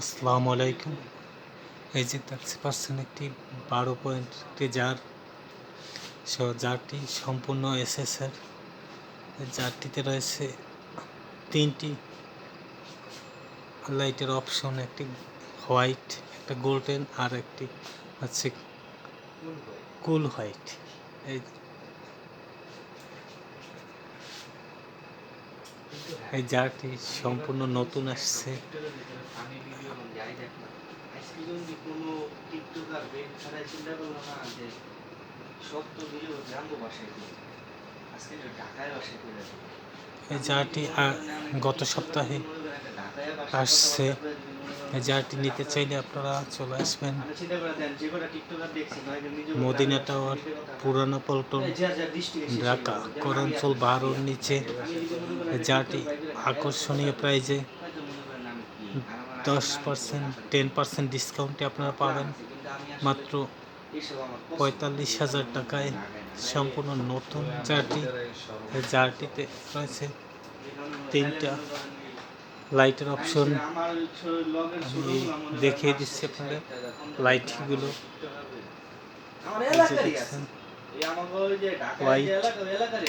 আসসালামু আলাইকুম। এই যে দেখতে পাচ্ছেন একটি বারো পয়েন্ট একটি জার জারটি সম্পূর্ণ এসএসের জারটিতে রয়েছে তিনটি লাইটের অপশন একটি হোয়াইট একটা গোল্ডেন আর একটি হচ্ছে কুল হোয়াইট এই এই জারটি সম্পূর্ণ নতুন আসছে। আমি ভিডিও যাই দেখ না আজকে যদি কোনো টিকটকার বেড ছাড়াই চিন্তা করল না যে সত্য ভিডিও জানব বাসায় আজকে যে ঢাকায় বাসায় করে এই জারটি আ- গত সপ্তাহে আসছে। এই জারটি নিতে চাইলে আপনারা চলে আসবেন। মদিনা টাওয়ার পুরানো পল্টন ঢাকা করাঞ্চল বারোর নিচে। এই জারটি আকর্ষণীয় প্রাইজে দশ পার্সেন্ট টেন পার্সেন্ট ডিসকাউন্টে আপনারা পাবেন। মাত্র পঁয়তাল্লিশ হাজার টাকায় সম্পূর্ণ নতুন জারটি জারটিতে রয়েছে তিনটা লাইটের অপশন আমি দেখিয়ে দিচ্ছি আপনাদের লাইটগুলো আমার এই যে এলাকারই